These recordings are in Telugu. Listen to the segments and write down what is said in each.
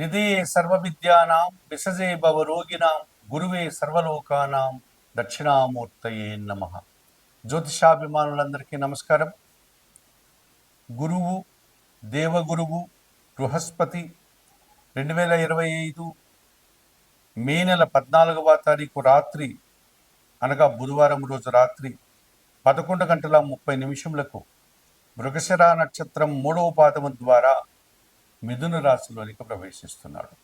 నిధే సర్వవిద్యానాం విసజే భవరోగిణాం గురువే సర్వలోకానాం దక్షిణామూర్తయే నమ. జ్యోతిషాభిమానులందరికీ నమస్కారం. గురువు దేవగురువు బృహస్పతి రెండు వేల ఇరవై ఐదు మే నెల పద్నాలుగవ తారీఖు రాత్రి అనగా బుధవారం రోజు రాత్రి పదకొండు గంటల ముప్పై నిమిషములకు మృగశిర నక్షత్రం మూడవ పాదము ద్వారా మిథున రాశిలోనికి ప్రవేశిస్తున్నాడు.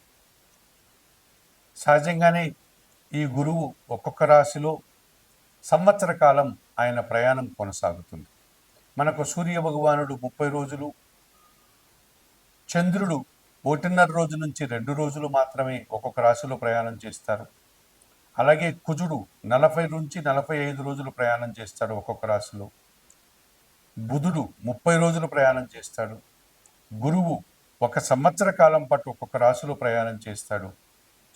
సహజంగానే ఈ గురువు ఒక్కొక్క రాశిలో సంవత్సర కాలం ఆయన ప్రయాణం కొనసాగుతుంది. మనకు సూర్య భగవానుడు ముప్పై రోజులు చంద్రుడు ఒకటిన్నర రోజు నుంచి రెండు రోజులు మాత్రమే ఒక్కొక్క రాశిలో ప్రయాణం చేస్తారు. అలాగే కుజుడు నలభై నుంచి నలభై ఐదు రోజులు ప్రయాణం చేస్తాడు ఒక్కొక్క రాశిలో. బుధుడు ముప్పై రోజులు ప్రయాణం చేస్తాడు. గురువు ఒక సంవత్సర కాలం పాటు ఒక్కొక్క రాశిలో ప్రయాణం చేస్తాడు.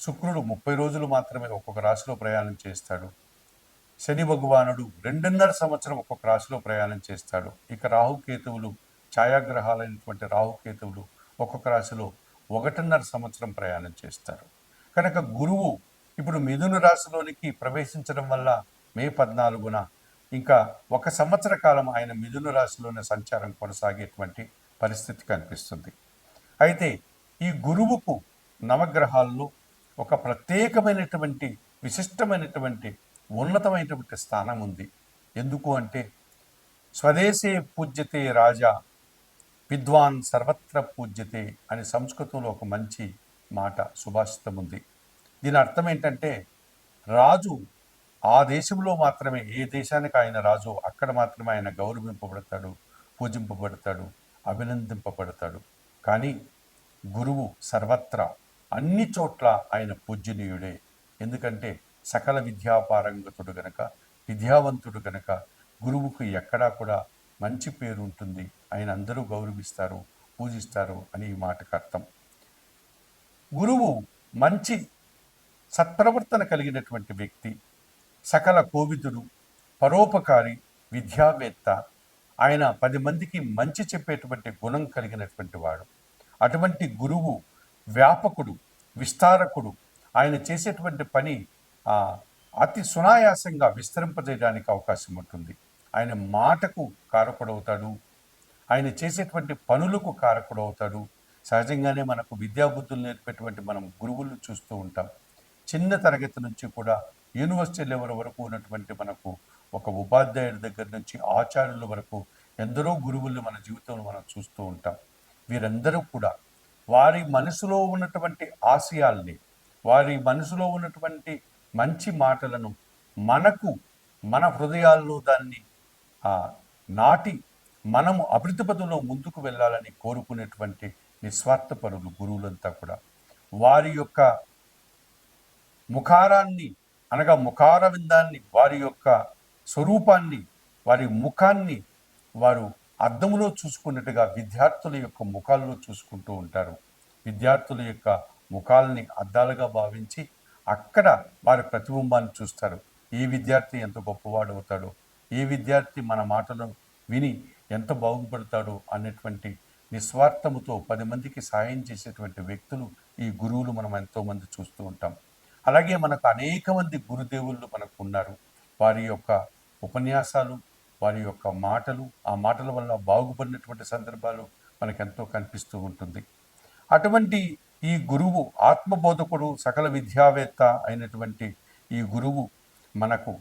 శుక్రుడు ముప్పై రోజులు మాత్రమే ఒక్కొక్క రాశిలో ప్రయాణం చేస్తాడు. శని భగవానుడు రెండున్నర సంవత్సరం ఒక్కొక్క రాశిలో ప్రయాణం చేస్తాడు. ఇక రాహుకేతువులు ఛాయాగ్రహాలైనటువంటి రాహుకేతువులు ఒక్కొక్క రాశిలో ఒకటిన్నర సంవత్సరం ప్రయాణం చేస్తారు. కనుక గురువు ఇప్పుడు మిథున రాశిలోనికి ప్రవేశించడం వల్ల మే పద్నాలుగున ఇంకా ఒక సంవత్సర కాలం ఆయన మిథున రాశిలోనే సంచారం కొనసాగేటువంటి పరిస్థితి కనిపిస్తుంది. అయితే ఈ గురువుకు నవగ్రహాల్లో ఒక ప్రత్యేకమైనటువంటి విశిష్టమైనటువంటి ఉన్నతమైనటువంటి స్థానం ఉంది. ఎందుకు అంటే స్వదేశే పూజ్యతే రాజా విద్వాన్ సర్వత్ర పూజ్యతే అని సంస్కృతంలో ఒక మంచి మాట సుభాషితం ఉంది. దీని అర్థం ఏంటంటే రాజు ఆ దేశంలో మాత్రమే ఏ దేశానికి ఆయన రాజు అక్కడ మాత్రమే ఆయన గౌరవింపబడతాడు పూజింపబడతాడు అభినందింపబడతాడు. కానీ గురువు సర్వత్రా అన్ని చోట్ల ఆయన పూజనీయుడే ఎందుకంటే సకల విద్యాపారంగతుడు గనక విద్యావంతుడు గనక గురువుకు ఎక్కడా కూడా మంచి పేరు ఉంటుంది. ఆయన అందరూ గౌరవిస్తారు పూజిస్తారు అని ఈ మాటకు అర్థం. గురువు మంచి సత్ప్రవర్తన కలిగినటువంటి వ్యక్తి సకల కోవిదుడు పరోపకారి విద్యావేత్త ఆయన పది మందికి మంచి చెప్పేటువంటి గుణం కలిగినటువంటి వాడు. అటువంటి గురువు వ్యాపకుడు విస్తారకుడు. ఆయన చేసేటువంటి పని అతి సునాయాసంగా విస్తరింపజేయడానికి అవకాశం ఉంటుంది. ఆయన మాటకు కారకుడవుతాడు. ఆయన చేసేటువంటి పనులకు కారకుడవుతాడు. సహజంగానే మనకు విద్యాబుద్ధులు నేర్పేటువంటి మనం గురువులు చూస్తూ ఉంటాం. చిన్న తరగతి నుంచి కూడా యూనివర్సిటీ లెవెల్ వరకు ఉన్నటువంటి మనకు ఒక ఉపాధ్యాయుడి దగ్గర నుంచి ఆచార్యుల వరకు ఎందరో గురువులు మన జీవితంలో మనం చూస్తూ ఉంటాం. వీరందరూ కూడా వారి మనసులో ఉన్నటువంటి ఆశయాల్ని వారి మనసులో ఉన్నటువంటి మంచి మాటలను మనకు మన హృదయాల్లో దాన్ని నాటి మనము అభివృద్ధి పదంలో ముందుకు వెళ్ళాలని కోరుకునేటువంటి నిస్వార్థపరులు గురువులంతా కూడా. వారి యొక్క ముఖారాన్ని అనగా ముఖారవిందాన్ని వారి యొక్క స్వరూపాన్ని వారి ముఖాన్ని వారు అద్దంలో చూసుకున్నట్టుగా విద్యార్థుల యొక్క ముఖాల్లో చూసుకుంటూ ఉంటారు. విద్యార్థుల యొక్క ముఖాలని అద్దాలుగా భావించి అక్కడ వారి ప్రతిబింబాన్ని చూస్తారు. ఏ విద్యార్థి ఎంత గొప్పవాడు అవుతాడో ఏ విద్యార్థి మన మాటలను విని ఎంత బాగుపడతాడో అనేటువంటి నిస్వార్థముతో పది మందికి సాయం చేసేటువంటి వ్యక్తులు ఈ గురువులు మనం ఎంతోమంది చూస్తూ ఉంటాం. అలాగే మనకు అనేక మంది గురుదేవుళ్ళు మనకు ఉన్నారు. వారి యొక్క ఉపన్యాసాలు వారి యొక్క మాటలు ఆ మాటల వల్ల బాగుపడినటువంటి సందర్భాలు మనకెంతో కనిపిస్తూ ఉంటుంది. అటువంటి ఈ గురువు ఆత్మబోధకుడు సకల విద్యావేత్త అయినటువంటి ఈ గురువు మనకు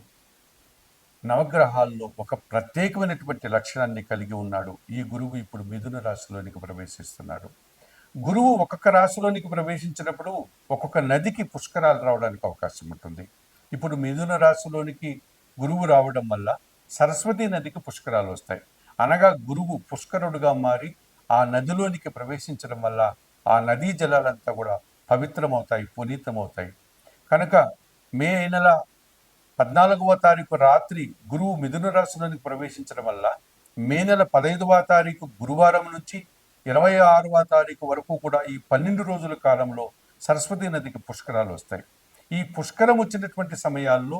నవగ్రహాల్లో ఒక ప్రత్యేకమైనటువంటి లక్షణాన్ని కలిగి ఉన్నాడు. ఈ గురువు ఇప్పుడు మిథున రాశిలోనికి ప్రవేశిస్తున్నాడు. గురువు ఒక్కొక్క రాశిలోనికి ప్రవేశించినప్పుడు ఒక్కొక్క నదికి పుష్కరాలు రావడానికి అవకాశం ఉంటుంది. ఇప్పుడు మిథున రాశిలోనికి గురువు రావడం వల్ల సరస్వతి నదికి పుష్కరాలు వస్తాయి. అనగా గురువు పుష్కరుడుగా మారి ఆ నదిలోనికి ప్రవేశించడం వల్ల ఆ నదీ జలాలంతా కూడా పవిత్రమవుతాయి పునీతమవుతాయి. కనుక మే నెల పద్నాలుగవ తారీఖు రాత్రి గురువు మిథున రాశిలోనికి ప్రవేశించడం వల్ల మే నెల పదహైదవ తారీఖు గురువారం నుంచి ఇరవై ఆరవ తారీఖు వరకు కూడా ఈ పన్నెండు రోజుల కాలంలో సరస్వతి నదికి పుష్కరాలు వస్తాయి. ఈ పుష్కరం వచ్చినటువంటి సమయాల్లో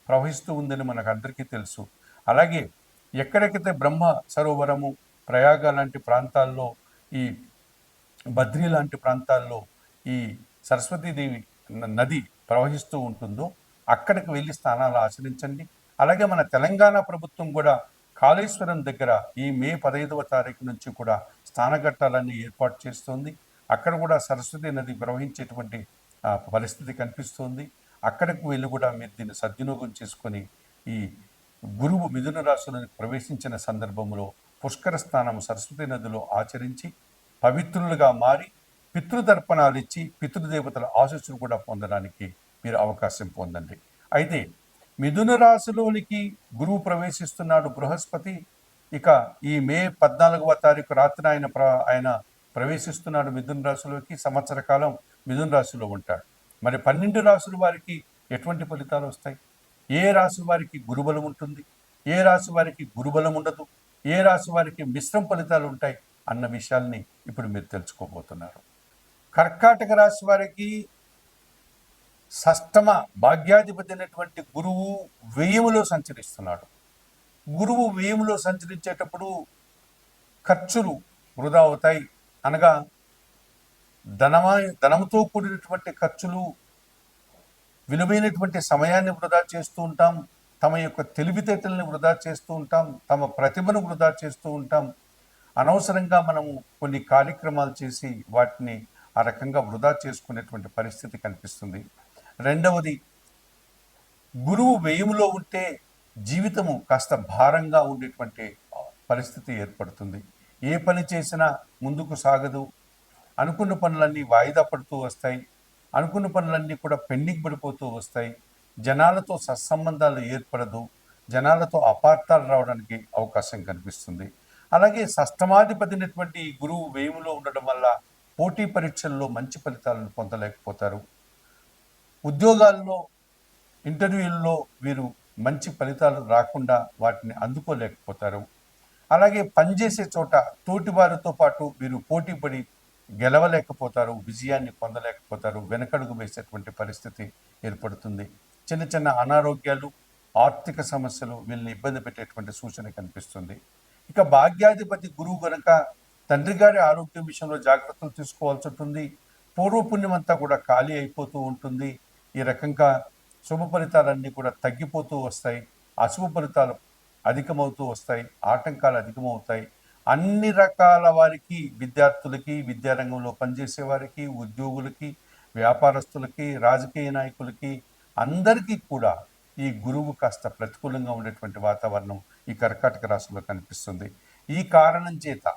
ప్రవహిస్తూ ఉందని మనకు అందరికీ తెలుసు. అలాగే ఎక్కడెక్కడైతే బ్రహ్మ సరోవరము ప్రయాగ లాంటి ప్రాంతాల్లో ఈ బద్రీ లాంటి ప్రాంతాల్లో ఈ సరస్వతీదేవి నది ప్రవహిస్తూ ఉంటుందో అక్కడికి వెళ్ళి స్థానాలు ఆచరించండి. అలాగే మన తెలంగాణ ప్రభుత్వం కూడా కాళేశ్వరం దగ్గర ఈ మే పదహైదవ తారీఖు నుంచి కూడా స్థానఘట్టాలన్నీ ఏర్పాటు చేస్తోంది. అక్కడ కూడా సరస్వతి నది ప్రవహించేటువంటి పరిస్థితి కనిపిస్తోంది. అక్కడికి వెళ్ళి కూడా మీరు దీన్ని సద్వినియోగం చేసుకొని ఈ గురువు మిథున రాశిలోకి ప్రవేశించిన సందర్భంలో పుష్కర స్నానం సరస్వతి నదిలో ఆచరించి పవిత్రులుగా మారి పితృతర్పణాలు ఇచ్చి పితృదేవతల ఆశీస్సులు కూడా పొందడానికి మీరు అవకాశం పొందండి. అయితే మిథున రాశిలోనికి గురువు ప్రవేశిస్తున్నాడు బృహస్పతి. ఇక ఈ మే పద్నాలుగవ తారీఖు రాత్రి ఆయన ప్ర ఆయన ప్రవేశిస్తున్నాడు మిథున రాశిలోకి. సంవత్సర కాలం మిథున రాశిలో ఉంటాడు. మరి పన్నెండు రాసుల వారికి ఎటువంటి ఫలితాలు వస్తాయి? ఏ రాశి వారికి గురుబలం ఉంటుంది? ఏ రాశి వారికి గురుబలం ఉండదు? ఏ రాశి వారికి మిశ్రమ ఫలితాలు ఉంటాయి? అన్న విషయాల్ని ఇప్పుడు మీరు తెలుసుకోబోతున్నారు. కర్కాటక రాశి వారికి సష్టమ భాగ్యాధిపతి అయినటువంటి గురువు వ్యయములో సంచరిస్తున్నాడు. గురువు వ్యయములో సంచరించేటప్పుడు ఖర్చులు వృధా అవుతాయి. అనగా ధనమా ధనంతో కూడినటువంటి ఖర్చులు విలువైనటువంటి సమయాన్ని వృధా చేస్తూ ఉంటాం తమ యొక్క తెలివితేటల్ని వృధా చేస్తూ ఉంటాం తమ ప్రతిభను వృధా చేస్తూ ఉంటాం. అనవసరంగా మనము కొన్ని కార్యక్రమాలు చేసి వాటిని ఆ రకంగా వృధా చేసుకునేటువంటి పరిస్థితి కనిపిస్తుంది. రెండవది గురువు వ్యయములో ఉంటే జీవితము కాస్త భారంగా ఉండేటువంటి పరిస్థితి ఏర్పడుతుంది. ఏ పని చేసినా ముందుకు సాగదు అనుకున్న పనులన్నీ వాయిదా పడుతూ వస్తాయి. అనుకున్న పనులన్నీ కూడా పెండింగ్ పడిపోతూ వస్తాయి. జనాలతో సత్సంబంధాలు ఏర్పడదు. జనాలతో అపార్థాలు రావడానికి అవకాశం కనిపిస్తుంది. అలాగే సష్టమాధిపతినటువంటి గురువు వేములో ఉండడం వల్ల పోటీ పరీక్షల్లో మంచి ఫలితాలను పొందలేకపోతారు. ఉద్యోగాల్లో ఇంటర్వ్యూల్లో వీరు మంచి ఫలితాలు రాకుండా వాటిని అందుకోలేకపోతారు. అలాగే పనిచేసే చోట తోటి వారితో పాటు వీరు పోటీ పడి గెలవలేకపోతారు విజయాన్ని పొందలేకపోతారు వెనకడుగు వేసేటువంటి పరిస్థితి ఏర్పడుతుంది. చిన్న చిన్న అనారోగ్యాలు ఆర్థిక సమస్యలు వీళ్ళని ఇబ్బంది పెట్టేటువంటి సూచన కనిపిస్తుంది. ఇక భాగ్యాధిపతి గురువు గనక తండ్రి గారి ఆరోగ్యం విషయంలో జాగ్రత్తలు తీసుకోవాల్సి ఉంటుంది. పూర్వపుణ్యం అంతా కూడా ఖాళీ అయిపోతూ ఉంటుంది. ఈ రకంగా శుభ ఫలితాలన్నీ కూడా తగ్గిపోతూ వస్తాయి. అశుభ ఫలితాలు అధికమవుతూ వస్తాయి. ఆటంకాలు అధికమవుతాయి. అన్ని రకాల వారికి విద్యార్థులకి విద్యారంగంలో పనిచేసే వారికి ఉద్యోగులకి వ్యాపారస్తులకి రాజకీయ నాయకులకి అందరికీ కూడా ఈ గురువు కాస్త ప్రతికూలంగా ఉండేటువంటి వాతావరణం ఈ కర్కాటక రాశిలో కనిపిస్తుంది. ఈ కారణం చేత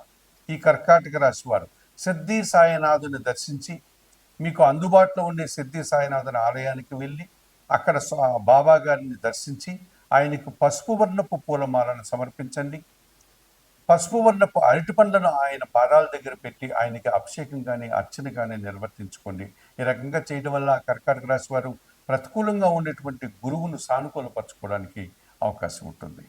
ఈ కర్కాటక రాశి వారు సిద్ధి సాయినాథుని దర్శించి మీకు అందుబాటులో ఉండే సిద్ధి సాయినాథుని ఆలయానికి వెళ్ళి అక్కడ బాబా గారిని దర్శించి ఆయనకు పసుపు వర్ణపు పూలమాలను సమర్పించండి. పసుపు వర్ణపు అరటి పండ్లను ఆయన పాదాల దగ్గర పెట్టి ఆయనకి అభిషేకం కానీ అర్చన కానీ నిర్వర్తించుకోండి. ఈ రకంగా చేయడం వల్ల కర్కాటక రాశి వారు ప్రతికూలంగా ఉండేటువంటి గురువును సానుకూలపరచుకోవడానికి అవకాశం ఉంటుంది.